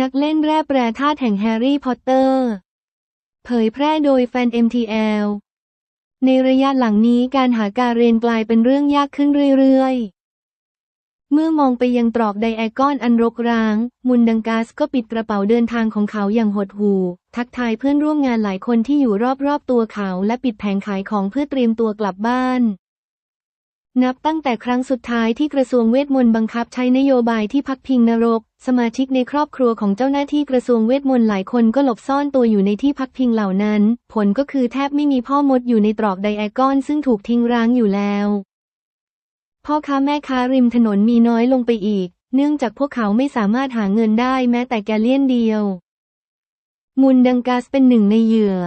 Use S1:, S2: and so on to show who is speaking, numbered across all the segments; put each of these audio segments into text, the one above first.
S1: นักเล่นแร่แปรธาตุแห่งแฮร์รี่พอตเตอร์ เผยแพร่โดยแฟน MTL ในระยะหลังนี้การหาการเรนกลายเป็นเรื่องยากขึ้นเรื่อยๆ เมื่อมองไปยังตรอกไดแอกอนอันรกร้าง มุนดังกาสก็ปิดกระเป๋าเดินทางของเขาอย่างหดหู่ ทักทายเพื่อนร่วมงานหลายคนที่อยู่รอบๆตัวเขาและปิดแผงขายของเพื่อเตรียมตัวกลับบ้าน นับตั้งแต่ครั้งสุดท้ายที่กระทรวงเวทมนต์บังคับใช้นโยบายที่พักพิงนรก สมาชิกในครอบครัวของเจ้าหน้าที่กระทรวงเวทมนต์หลายคนก็หลบซ่อนตัวอยู่ในที่พักพิงเหล่านั้น ผลก็คือแทบไม่มีพ่อมดอยู่ในตรอกไดแอกอนซึ่งถูกทิ้งร้างอยู่แล้ว พ่อค้าแม่ค้าริมถนนมีน้อยลงไปอีก เนื่องจากพวกเขาไม่สามารถหาเงินได้แม้แต่แกเลียนเดียว มุนดังกาสเป็นหนึ่งในเหยื่อ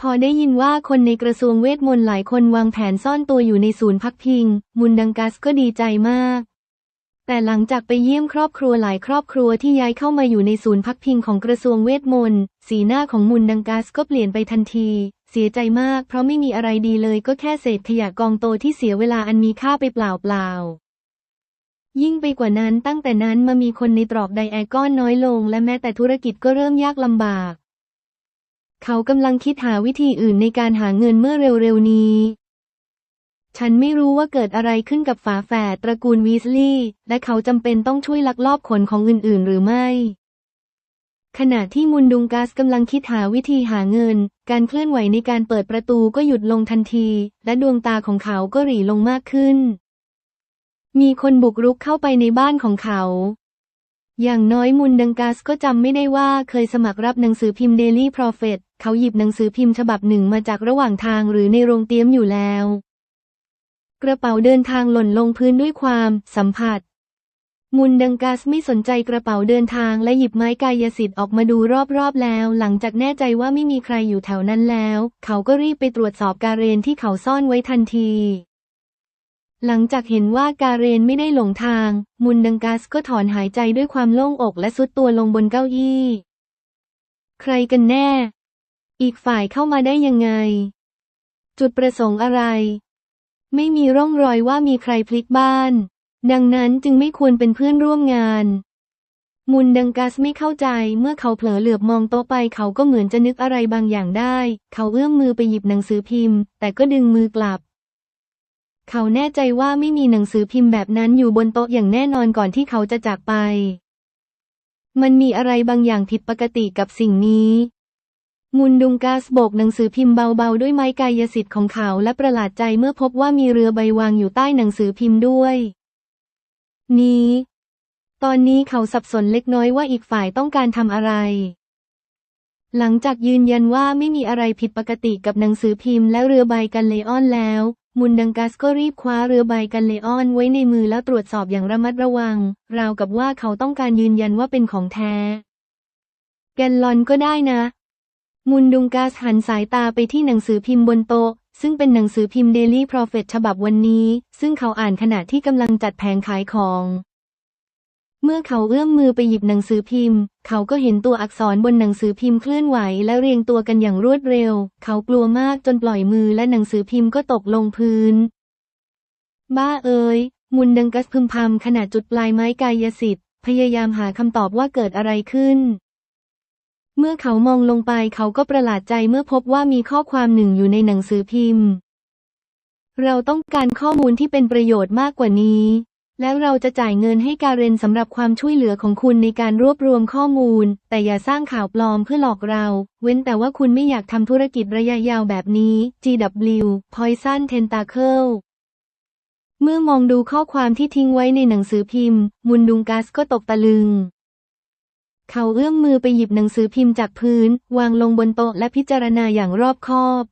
S1: พอได้ยินว่าคนในกระทรวงเวทมนต์หลายคนวางแผนซ่อนตัวอยู่ในศูนย์พักพิง มุนดังกัสก็ดีใจมาก แต่หลังจากไปเยี่ยมครอบครัวหลายครอบครัวที่ย้ายเข้ามาอยู่ในศูนย์พักพิงของกระทรวงเวทมนต์สีหน้าของมุนดังกัสก็เปลี่ยนไปทันที เสียใจมาก เพราะไม่มีอะไรดีเลยก็แค่เศษขยะกองโตที่เสียเวลาอันมีค่าไปเปล่าๆยิ่งไปกว่านั้นตั้งแต่นั้นมามีคนในตรอกไดแอกอนน้อยลง และแม้แต่ธุรกิจก็เริ่มยากลำบาก เขากำลังคิดหาวิธีอื่นในการหาเงินเมื่อเร็วๆนี้ ฉันไม่รู้ว่าเกิดอะไรขึ้นกับฝาแฝดตระกูลวีสลีย์และเขาจำเป็นต้องช่วยลักลอบขนของอื่นๆ หรือไม่ ขณะที่มุนดุงกัสกำลังคิดหาวิธีหาเงิน การเคลื่อนไหวในการเปิดประตูก็หยุดลงทันที และดวงตาของเขาก็หรี่ลงมากขึ้น มีคนบุกรุกเข้าไปในบ้านของเขา อย่างน้อยมุนดังกัสก็จำไม่ได้ว่าเคยสมัครรับหนังสือพิมพ์ Daily Prophet เขาหยิบหนังสือพิมพ์ฉบับหนึ่งมาจากระหว่างทางหรือในโรงเตี๊ยมอยู่แล้ว กระเป๋าเดินทางหล่นลงพื้นด้วยความสัมผัส มุนดังกัสไม่สนใจกระเป๋าเดินทางและหยิบไม้กายสิทธิ์ออกมาดูรอบๆแล้ว หลังจากแน่ใจว่าไม่มีใครอยู่แถวนั้นแล้ว เขาก็รีบไปตรวจสอบการเรนที่เขาซ่อนไว้ทันที หลังจากเห็นว่าการเรนไม่ได้หลงทาง มุนดังกัสก็ถอนหายใจด้วยความโล่งอกและซุดตัวลงบนเก้าอี้ ใครกันแน่ อีกฝ่ายเข้ามาได้ยังไง จุดประสงค์อะไร ไม่มีร่องรอยว่ามีใครพลิกบ้าน ดังนั้นจึงไม่ควรเป็นเพื่อนร่วมงาน มุนดังกัสไม่เข้าใจเมื่อเขาเผลอเหลือบมองโต๊ะไปเขาก็เหมือนจะนึกอะไรบางอย่างได้ เขาเอื้อมมือไปหยิบหนังสือพิมพ์ แต่ก็ดึงมือกลับ เขาแน่ใจว่าไม่มีหนังสือพิมพ์แบบนั้นอยู่บนโต๊ะอย่างแน่นอนก่อนที่เขาจะจากไป มันมีอะไรบางอย่างผิดปกติกับสิ่งนี้ มุนดุงกาสโบกหนังสือพิมพ์เบาๆ ด้วยไม้กายสิทธิ์ของเขาและประหลาดใจเมื่อพบว่ามีเรือใบวางอยู่ใต้หนังสือพิมพ์ด้วย นี้ ตอนนี้เขาสับสนเล็กน้อยว่าอีกฝ่ายต้องการทำอะไร หลังจากยืนยันว่าไม่มีอะไรผิดปกติกับหนังสือพิมพ์และเรือใบกันเลออนแล้ว มุนดังกัสก็รีบคว้าเรือใบกันเลออนไว้ในมือแล้วตรวจสอบอย่างระมัดระวัง ราวกับว่าเขาต้องการยืนยันว่าเป็นของแท้ แกนลอนก็ได้นะ มุนดุงกาสหันสายตาไปที่หนังสือพิมพ์บนโต๊ะ ซึ่งเป็นหนังสือพิมพ์เดลี่ p r o เฟ t ฉบับวันนี้ ซึ่งเขาอ่านขณะที่กำลังจัดแผงขายของ เมื่อเขาเอื้อมมือไปหยิบหนังสือพิมพ์ เขาก็เห็นตัวอักษรบนหนังสือพิมพ์เคลื่อนไหวและเรียงตัวกันอย่างรวดเร็ว เขากลัวมากจนปล่อยมือและหนังสือพิมพ์ก็ตกลงพื้น บ้าเอ๋ยมุนดังกัสพึมพำขณะจุดปลายไม้กายสิทธิ์พยายามหาคำตอบว่าเกิดอะไรขึ้น เมื่อเขามองลงไปเขาก็ประหลาดใจเมื่อพบว่ามีข้อความหนึ่งอยู่ในหนังสือพิมพ์ เราต้องการข้อมูลที่เป็นประโยชน์มากกว่านี้ แล้วเราจะจ่ายเงินให้การเรนสำหรับความช่วยเหลือของคุณในการรวบรวมข้อมูล แต่อย่าสร้างข่าวปลอมเพื่อหลอกเรา เว้นแต่ว่าคุณไม่อยากทำธุรกิจระยะยาวแบบนี้ GW Poison Tentacle เมื่อมองดูข้อความที่ทิ้งไว้ในหนังสือพิมพ์ มุนดุงกัสก็ตกตะลึง เขาเอื้อมมือไปหยิบหนังสือพิมพ์จากพื้น วางลงบนโต๊ะและพิจารณาอย่างรอบคอบ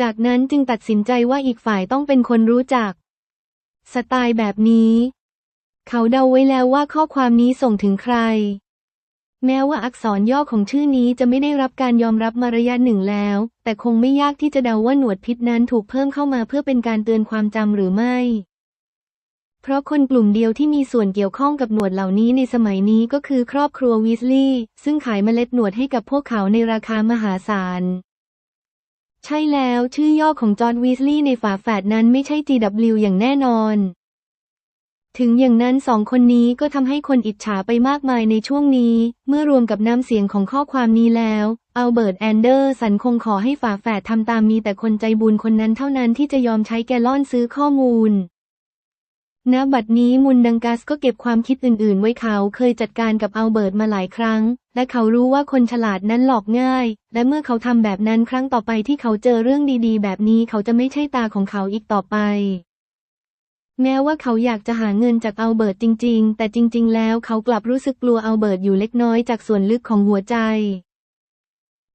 S1: จากนั้นจึงตัดสินใจว่าอีกฝ่ายต้องเป็นคนรู้จัก สไตล์แบบนี้ เขาเดาไว้แล้วว่าข้อความนี้ส่งถึงใคร แม้ว่าอักษรย่อของชื่อนี้จะไม่ได้รับการยอมรับมาระยะหนึ่งแล้ว แต่คงไม่ยากที่จะเดาว่าหนวดพิษนั้นถูกเพิ่มเข้ามาเพื่อเป็นการเตือนความจำหรือไม่ เพราะคนกลุ่มเดียวที่มีส่วนเกี่ยวข้องกับหนวดเหล่านี้ในสมัยนี้ก็คือครอบครัววีสลีย์ซึ่งขายเมล็ดหนวดให้กับพวกเขาในราคามหาศาล ใช่แล้วชื่อย่อของจอห์นวีสลีย์ในฝาแฝดนั้นไม่ใช่ GW อย่างแน่นอน ถึงอย่างนั้นสองคนนี้ก็ทำให้คนอิจฉาไปมากมายในช่วงนี้ เมื่อรวมกับน้ำเสียงของข้อความนี้แล้วอัลเบิร์ตแอนเดอร์สันคงขอให้ฝาแฝดทำตามมีแต่คนใจบุญคนนั้นเท่านั้นที่จะยอมใช้แกลลอนซื้อข้อมูล ณบัดนี้มุนดังกัสก็เก็บความคิดอื่น ๆ ไว้เขาเคยจัดการกับอัลเบิร์ตมาหลายครั้ง และเขารู้ว่าคนฉลาดนั้นหลอกง่าย และเมื่อเขาทำแบบนั้นครั้งต่อไปที่เขาเจอเรื่องดีๆ แบบนี้เขาจะไม่ใช่ตาของเขาอีกต่อไป แม้ว่าเขาอยากจะหาเงินจากอัลเบิร์ตจริง ๆ แต่จริง ๆ แล้วเขากลับรู้สึกกลัวอัลเบิร์ตอยู่เล็กน้อยจากส่วนลึกของหัวใจ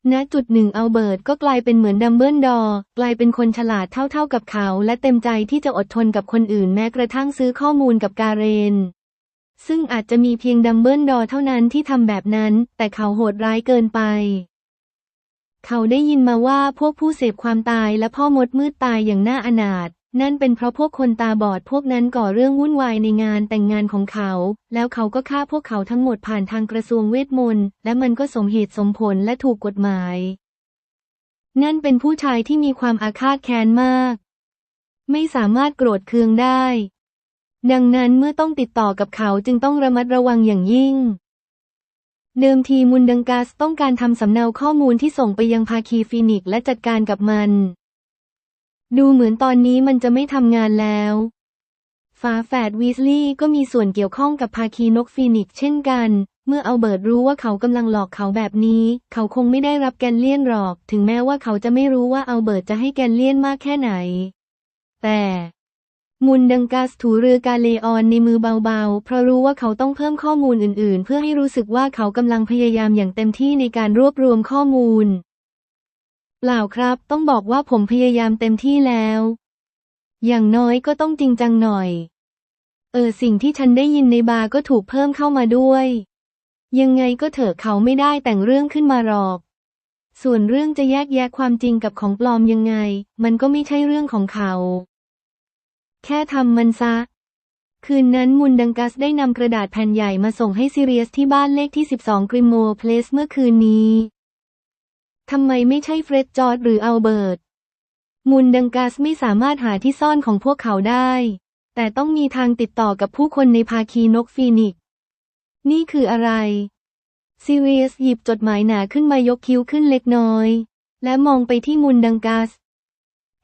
S1: ณจุดหนึ่งอัลเบิร์ตก็กลายเป็นเหมือนดัมเบิลดอร์กลายเป็นคนฉลาดเท่าๆกับเขา และเต็มใจที่จะอดทนกับคนอื่นแม้กระทั่งซื้อข้อมูลกับการเรน ซึ่งอาจจะมีเพียงดัมเบิลดอร์เท่านั้นที่ทำแบบนั้น แต่เขาโหดร้ายเกินไป เขาได้ยินมาว่าพวกผู้เสพความตายและพ่อมดมืดตายอย่างน่าอนาถ นั่นเป็นเพราะพวกคนตาบอดพวกนั้นก่อเรื่องวุ่นวายในงานแต่งงานของเขา แล้วเขาก็ฆ่าพวกเขาทั้งหมดผ่านทางกระทรวงเวทมนต์ และมันก็สมเหตุสมผลและถูกกฎหมาย นั่นเป็นผู้ชายที่มีความอาฆาตแค้นมาก ไม่สามารถโกรธเคืองได้ ดังนั้นเมื่อต้องติดต่อกับเขาจึงต้องระมัดระวังอย่างยิ่ง เดิมทีมุนดังกัสต้องการทำสำเนาข้อมูลที่ส่งไปยังภาคีฟีนิกและจัดการกับมัน ดูเหมือนตอนนี้มันจะไม่ทำงานแล้วฝาแฝดวีสลีย์ก็มีส่วนเกี่ยวข้องกับภาคีนกฟีนิกเช่นกัน เมื่อเอัลเบิร์ตรู้ว่าเขากำลังหลอกเขาแบบนี้ เขาคงไม่ได้รับแกนเลียนหรอก ถึงแม้ว่าเขาจะไม่รู้ว่าเอัลเบิร์ตจะให้แกนเลียนมากแค่ไหน แต่มุนดังกัสถูเรือกาเลออนในมือเบาๆ เพราะรู้ว่าเขาต้องเพิ่มข้อมูลอื่นๆ เพื่อให้รู้สึกว่าเขากำลังพยายามอย่างเต็มที่ในการรวบรวมข้อมูล เปล่าครับ ต้องบอกว่าผมพยายามเต็มที่แล้ว อย่างน้อยก็ต้องจริงจังหน่อย เออสิ่งที่ฉันได้ยินในบาร์ก็ถูกเพิ่มเข้ามาด้วย ยังไงก็เถอะเขาไม่ได้แต่งเรื่องขึ้นมาหรอก ส่วนเรื่องจะแยกแยะความจริงกับของปลอมยังไง มันก็ไม่ใช่เรื่องของเขา แค่ทำมันซะคืนนั้นมุนดังกัสได้นำกระดาษแผ่นใหญ่มาส่งให้ซิเรียสที่บ้านเลขที่ 12 กริมโมเพลสเมื่อคืนนี้ ทำไมไม่ใช่เฟร็ดจอร์ดหรืออัลเบิร์ตมุนดังกัสไม่สามารถหาที่ซ่อนของพวกเขาได้ แต่ต้องมีทางติดต่อกับผู้คนในภาคีนกฟีนิกซ์นี่คืออะไรซิเรียสหยิบจดหมายหนาขึ้นมายกคิ้วขึ้นเล็กน้อย และมองไปที่มุนดังกัส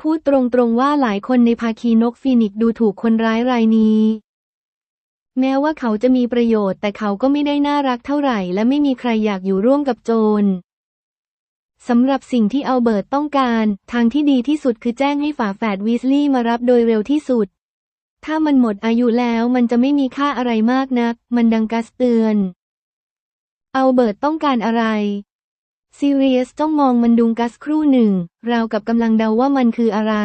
S1: พูดตรงๆว่าหลายคนในภาคีนกฟีนิกซ์ดูถูกคนร้ายรายนี้ แม้ว่าเขาจะมีประโยชน์แต่เขาก็ไม่ได้น่ารักเท่าไหร่ และไม่มีใครอยากอยู่ร่วมกับโจร สำหรับสิ่งที่อัลเบิร์ตต้องการ ทางที่ดีที่สุดคือแจ้งให้ฝาแฝดวีสลีย์มารับโดยเร็วที่สุด ถ้ามันหมดอายุแล้วมันจะไม่มีค่าอะไรมากนัก มันดังกัสเตือนอัลเบิร์ตต้องการอะไรซีเรียสจ้องมองมันดุงกัสครู่หนึ่ง ราวกับกำลังเดาว่ามันคืออะไร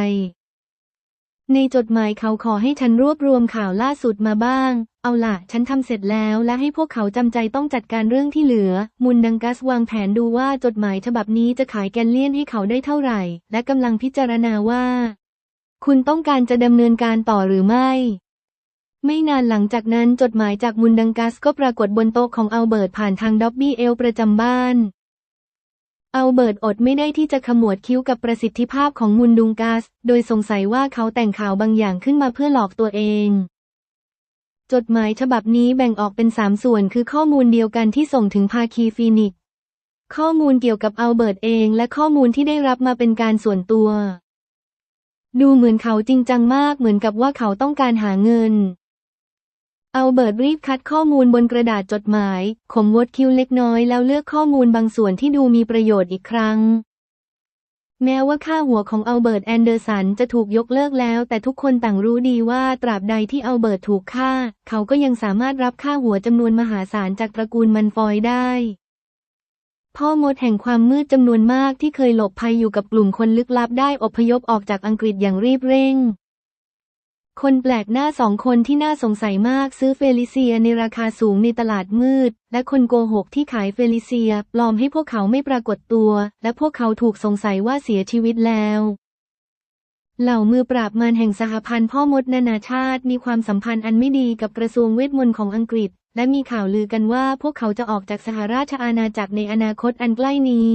S1: ในจดหมายเขาขอให้ฉันรวบรวมข่าวล่าสุดมาบ้าง เอาล่ะฉันทำเสร็จแล้วและให้พวกเขาจำใจต้องจัดการเรื่องที่เหลือ มุนดังกัสวางแผนดูว่าจดหมายฉบับนี้จะขายแกนเลียนให้เขาได้เท่าไหร่ และกำลังพิจารณาว่า คุณต้องการจะดำเนินการต่อหรือไม่ ไม่นานหลังจากนั้นจดหมายจากมุนดังกัสก็ปรากฏบนโต๊ะของอัลเบิร์ตผ่านทางด็อบบี้เอลประจำบ้าน อัลเบิร์ตอดไม่ได้ที่จะขมวดคิ้วกับประสิทธิภาพของมุนดุงกัสโดยสงสัยว่าเขาแต่งข่าวบางอย่างขึ้นมาเพื่อหลอกตัวเอง จดหมายฉบับนี้แบ่งออกเป็นสามส่วนคือข้อมูลเดียวกันที่ส่งถึงภาคีฟีนิก ข้อมูลเกี่ยวกับอัลเบิร์ตเองและข้อมูลที่ได้รับมาเป็นการส่วนตัว ดูเหมือนเขาจริงจังมากเหมือนกับว่าเขาต้องการหาเงิน เอัลเบิร์ตรีบคัดข้อมูลบนกระดาษจดหมาย ขมวดคิ้วเล็กน้อยแล้วเลือกข้อมูลบางส่วนที่ดูมีประโยชน์อีกครั้ง แม้ว่าค่าหัวของอัลเบิร์ตแอนเดอร์สันจะถูกยกเลิกแล้ว แต่ทุกคนต่างรู้ดีว่าตราบใดที่อัลเบิร์ตถูกฆ่า เขาก็ยังสามารถรับค่าหัวจำนวนมหาศาลจากตระกูลมันฟอยได้ พ่อมดแห่งความมืดจำนวนมากที่เคยหลบภัยอยู่กับกลุ่มคนลึกลับได้อพยพออกจากอังกฤษอย่างรีบเร่ง คนแปลกหน้าสองคนที่น่าสงสัยมากซื้อเฟลิเซียในราคาสูงในตลาดมืด และคนโกหกที่ขายเฟลิเซีย ปลอมให้พวกเขาไม่ปรากฏตัว และพวกเขาถูกสงสัยว่าเสียชีวิตแล้วเหล่ามือปราบมารแห่งสหพันธ์พ่อมดนานาชาติ มีความสัมพันธ์อันไม่ดีกับกระทรวงเวทมนต์ของอังกฤษ และมีข่าวลือกันว่าพวกเขาจะออกจากสหราชอาณาจักรในอนาคตอันใกล้นี้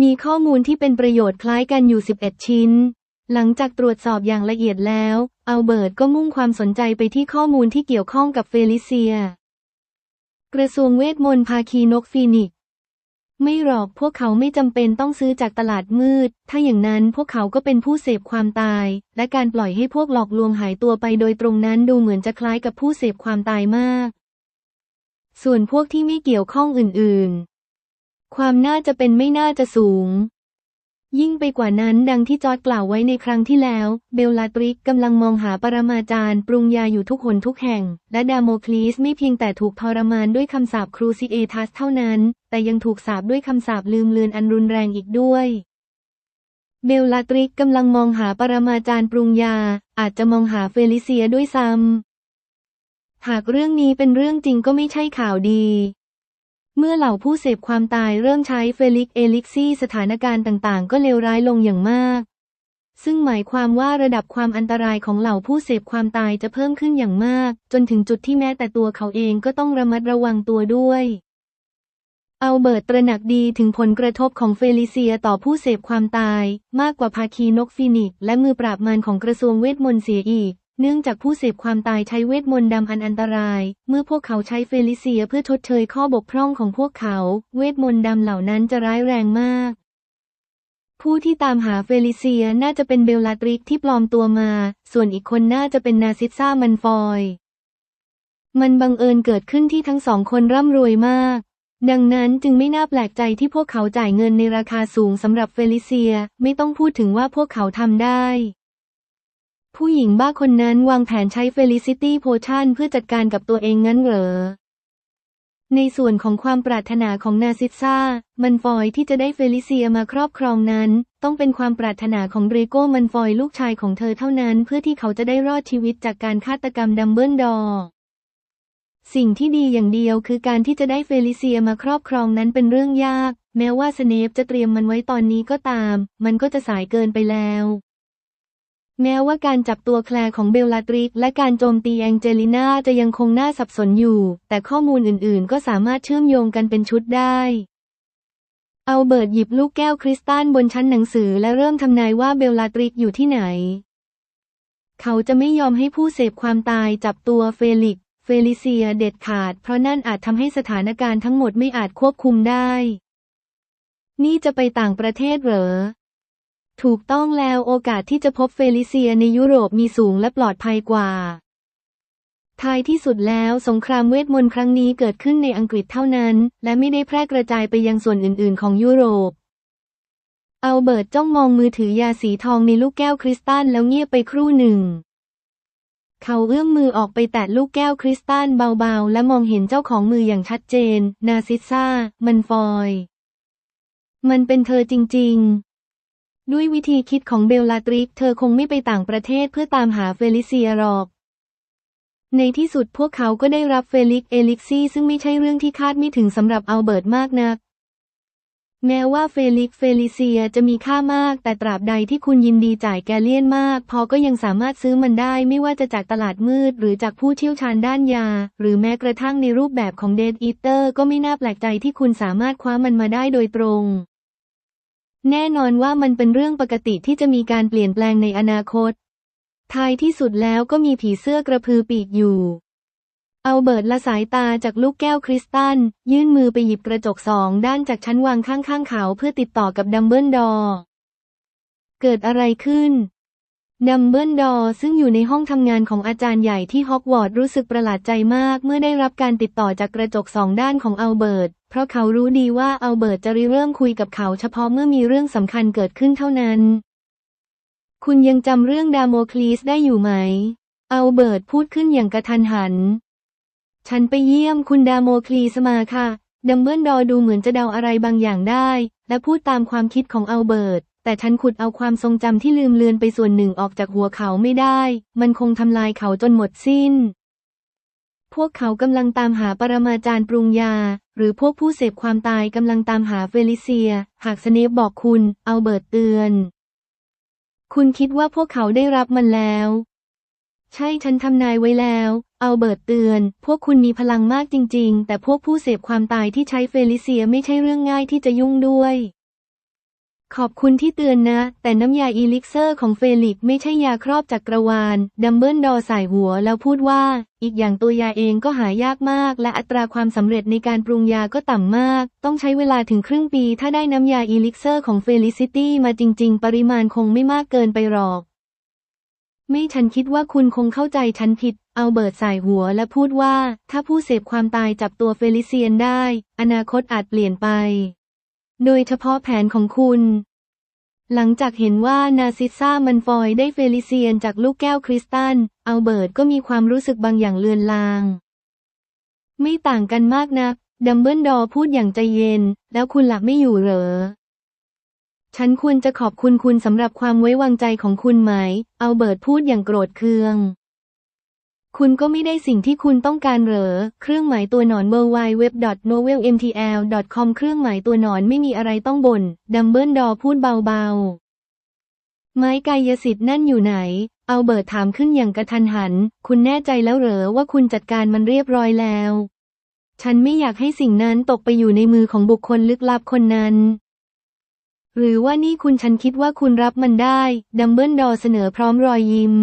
S1: มีข้อมูลที่เป็นประโยชน์คล้ายกันอยู่ 11 ชิ้น หลังจากตรวจสอบอย่างละเอียดแล้ว อัลเบิร์ตก็มุ่งความสนใจไปที่ข้อมูลที่เกี่ยวข้องกับเฟลิเซีย กระทรวงเวทมนต์ภาคีนกฟีนิกไม่หรอกพวกเขาไม่จำเป็นต้องซื้อจากตลาดมืด ถ้าอย่างนั้นพวกเขาก็เป็นผู้เสพความตาย และการปล่อยให้พวกหลอกลวงหายตัวไปโดยตรงนั้นดูเหมือนจะคล้ายกับผู้เสพความตายมาก ส่วนพวกที่ไม่เกี่ยวข้องอื่นๆ ความน่าจะเป็นไม่น่าจะสูง ยิ่งไปกว่านั้นดังที่จอร์ดกล่าวไว้ในครั้งที่แล้ว เบลลาตริกกำลังมองหาปรมาจารย์ ปรุงยาอยู่ทุกหนทุกแห่ง และดาโมคลีสไม่เพียงแต่ถูกทรมานด้วยคำสาปครูซิเอทัสเท่านั้น แต่ยังถูกสาปด้วยคำสาปลืมเลือนอันรุนแรงอีกด้วยเบลลาตริกกำลังมองหาปรมาจารย์ปรุงยา อาจจะมองหาเฟลิเซียด้วยซ้ำหากเรื่องนี้เป็นเรื่องจริงก็ไม่ใช่ข่าวดี เมื่อเหล่าผู้เสพความตายเริ่มใช้เฟลิกเอลิกซี่สถานการณ์ต่างๆ ก็เลวร้ายลงอย่างมาก ซึ่งหมายความว่าระดับความอันตรายของเหล่าผู้เสพความตายจะเพิ่มขึ้นอย่างมาก จนถึงจุดที่แม้แต่ตัวเขาเองก็ต้องระมัดระวังตัวด้วยเอัลเบิร์ตตระหนักดีถึงผลกระทบของเฟลิเซียต่อผู้เสพความตาย มากกว่าภาคีนกฟินิกและมือปราบมารของกระทรวงเวทมนต์เสียอีก เนื่องจากผู้เสพความตายใช้เวทมนต์ดำอันอันตราย เมื่อพวกเขาใช้เฟลิเซียเพื่อชดเชยข้อบกพร่องของพวกเขา เวทมนต์ดำเหล่านั้นจะร้ายแรงมาก ผู้ที่ตามหาเฟลิเซียน่าจะเป็นเบลลาตริกที่ปลอมตัวมา ส่วนอีกคนน่าจะเป็นนาซิสซามันฟอย มันบังเอิญเกิดขึ้นที่ทั้งสองคนร่ำรวยมาก ดังนั้นจึงไม่น่าแปลกใจที่พวกเขาจ่ายเงินในราคาสูงสำหรับเฟลิเซีย ไม่ต้องพูดถึงว่าพวกเขาทำได้ ผู้หญิงบ้าคนนั้นวางแผนใช้เฟลิซิตี้โพชั่นเพื่อจัดการกับตัวเองงั้นเหรอ ในส่วนของความปรารถนาของนาซิสซามันฟอยที่จะได้เฟลิเซียมาครอบครองนั้น ต้องเป็นความปรารถนาของเดรโก้มันฟอยลูกชายของเธอเท่านั้น เพื่อที่เขาจะได้รอดชีวิตจากการฆาตกรรมดัมเบิลดอร์สิ่งที่ดีอย่างเดียวคือการที่จะได้เฟลิเซียมาครอบครองนั้นเป็นเรื่องยาก แม้ว่าสเนปจะเตรียมมันไว้ตอนนี้ก็ตาม มันก็จะสายเกินไปแล้ว แม้ว่าการจับตัวแคลร์ของเบลลาตริกและการโจมตีแองเจลิน่าจะยังคงน่าสับสนอยู่ แต่ข้อมูลอื่นๆ ก็สามารถเชื่อมโยงกันเป็นชุดได้เอาเบิร์ตหยิบลูกแก้วคริสตัลบนชั้นหนังสือและเริ่มทำนายว่าเบลลาตริกอยู่ที่ไหน เขาจะไม่ยอมให้ผู้เสพความตายจับตัวเฟลิก เฟลิเซียเด็ดขาด เพราะนั่นอาจทำให้สถานการณ์ทั้งหมดไม่อาจควบคุมได้ นี่จะไปต่างประเทศเหรอ ถูกต้องแล้วโอกาสที่จะพบเฟลิเซียในยุโรปมีสูงและปลอดภัยกว่าท้ายที่สุดแล้วสงครามเวทมนต์ครั้งนี้เกิดขึ้นในอังกฤษเท่านั้น และไม่ได้แพร่กระจายไปยังส่วนอื่นๆ ของยุโรป อัลเบิร์ตจ้องมองมือถือยาสีทองในลูกแก้วคริสตัลแล้วเงียบไปครู่หนึ่ง เขาเอื้อมมือออกไปแตะลูกแก้วคริสตัลเบาๆ และมองเห็นเจ้าของมืออย่างชัดเจน นาซิสซามันฟอย มันเป็นเธอจริง ๆ ด้วยวิธีคิดของเบลลาตริก เธอคงไม่ไปต่างประเทศเพื่อตามหาเฟลิเซียหรอก ในที่สุดพวกเขาก็ได้รับเฟลิกเอลิกซี่ซึ่งไม่ใช่เรื่องที่คาดไม่ถึงสำหรับอัลเบิร์ตมากนัก แม้ว่าเฟลิกเฟลิเซียจะมีค่ามาก แต่ตราบใดที่คุณยินดีจ่ายแกเลียนมาก พอก็ยังสามารถซื้อมันได้ไม่ว่าจะจากตลาดมืด หรือจากผู้เชี่ยวชาญด้านยา หรือแม้กระทั่งในรูปแบบของเดดอีเตอร์ ก็ไม่น่าแปลกใจที่คุณสามารถคว้ามันมาได้โดยตรง แน่นอนว่ามันเป็นเรื่องปกติที่จะมีการเปลี่ยนแปลงในอนาคต ท้ายที่สุดแล้วก็มีผีเสื้อกระพือปีกอยู่ เอัลเบิร์ตละสายตาจากลูกแก้วคริสตัล ยื่นมือไปหยิบกระจกสองด้านจากชั้นวางข้างๆเขาเพื่อติดต่อกับดัมเบิลดอร์เกิดอะไรขึ้น ดัมเบิลดอร์ซึ่งอยู่ในห้องทำงานของอาจารย์ใหญ่ที่ฮอกวอตส์รู้สึกประหลาดใจมากเมื่อได้รับการติดต่อจากกระจกสองด้านของอัลเบิร์ต เพราะเขารู้ดีว่าอัลเบิร์ตจะริเริ่มคุยกับเขาเฉพาะเมื่อมีเรื่องสำคัญเกิดขึ้นเท่านั้น คุณยังจำเรื่องดาโมคลีสได้อยู่ไหม อัลเบิร์ตพูดขึ้นอย่างกระทันหัน ฉันไปเยี่ยมคุณดาโมคลีสมาค่ะ ดัมเบิลดอร์ดูเหมือนจะเดาอะไรบางอย่างได้ และพูดตามความคิดของอัลเบิร์ต แต่ฉันขุดเอาความทรงจำที่ลืมเลือนไปส่วนหนึ่งออกจากหัวเขาไม่ได้ มันคงทำลายเขาจนหมดสิ้น วกเขากำลังตามหาปรมาจารย์ปรุงยา หรือพวกผู้เสพความตายกำลังตามหาเฟลิเซีย หากสเนปบอกคุณ เอัลเบิร์ตเตือน คุณคิดว่าพวกเขาได้รับมันแล้ว ใช่ฉันทำนายไว้แล้ว เอัลเบิร์ตเตือน พวกคุณมีพลังมากจริง ๆ แต่พวกผู้เสพความตายที่ใช้เฟลิเซียไม่ใช่เรื่องง่ายที่จะยุ่งด้วย ขอบคุณที่เตือนนะ แต่น้ำยาอีลิกเซอร์ของเฟลิกซ์ไม่ใช่ยาครอบจักรวาล ดัมเบิลดอร์สายหัวแล้วพูดว่า อีกอย่างตัวยาเองก็หายากมาก และอัตราความสำเร็จในการปรุงยาก็ต่ำมาก ต้องใช้เวลาถึงครึ่งปีถ้าได้น้ำยาอีลิกเซอร์ของเฟลิซิตี้มาจริง ๆ ปริมาณคงไม่มากเกินไปหรอก ไม่ฉันคิดว่าคุณคงเข้าใจฉันผิดเอาเบิร์ตสายหัวและพูดว่า ถ้าผู้เสพความตายจับตัวเฟลิเซียนได้ อนาคตอาจเปลี่ยนไป โดยเฉพาะแผนของคุณ หลังจากเห็นว่านาซิสซามันฟอยได้เฟลิเซียนจากลูกแก้วคริสตัลอัลเบิร์ตก็มีความรู้สึกบางอย่างเลือนลาง ไม่ต่างกันมากนัก ดัมเบิลดอร์พูดอย่างใจเย็น แล้วคุณหลับไม่อยู่เหรอ ฉันควรจะขอบคุณคุณสำหรับความไว้วางใจของคุณไหม อัลเบิร์ตพูดอย่างโกรธเคือง คุณก็ไม่ได้สิ่งที่คุณต้องการเหรอ เครื่องหมายตัวหนอน w w w n o v e l m t l c o m เครื่องหมายตัวหนอนไม่มีอะไรต้องบน่น ดัมเบิลดอร์พูดเบาๆ ไม้กายสิทธิ์นั่นอยู่ไหน เอัลเบิร์ตถามขึ้นอย่างกระทันหัน คุณแน่ใจแล้วเหรอว่าคุณจัดการมันเรียบร้อยแล้ว ฉันไม่อยากให้สิ่งนั้นตกไปอยู่ในมือของบุคคลลึกลับคนนั้น หรือว่านี่คุณฉันคิดว่าคุณรับมันได้ ดัมเบิลดอร์เสนอพร้อมรอยยิ้ม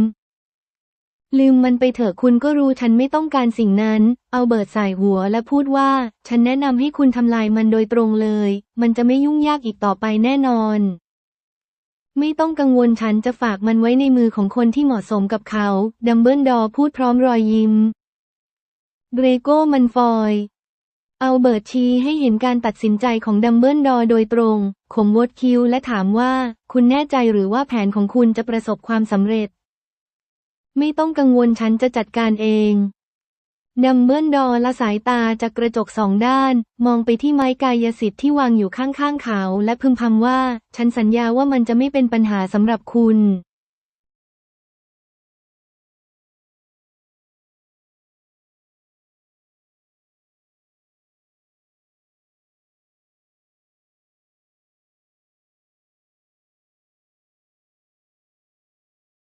S1: ลืมมันไปเถอะคุณก็รู้ฉันไม่ต้องการสิ่งนั้น เอาเบิร์ตใส่หัวและพูดว่า ฉันแนะนำให้คุณทำลายมันโดยตรงเลย มันจะไม่ยุ่งยากอีกต่อไปแน่นอน ไม่ต้องกังวลฉันจะฝากมันไว้ในมือของคนที่เหมาะสมกับเขา ดัมเบิลดอร์พูดพร้อมรอยยิ้ม เกรโก้มันฟอย เอาเบิร์ตชี้ให้เห็นการตัดสินใจของดัมเบิลดอร์โดยตรง ขมวดคิ้วและถามว่า คุณแน่ใจหรือว่าแผนของคุณจะประสบความสำเร็จ ไม่ต้องกังวลฉันจะจัดการเองนัมเบิลดอละสายตาจากกระจกสองด้าน มองไปที่ไม้กายสิทธิ์ที่วางอยู่ข้างๆเขา และพึมพำว่า ฉันสัญญาว่ามันจะไม่เป็นปัญหาสำหรับคุณ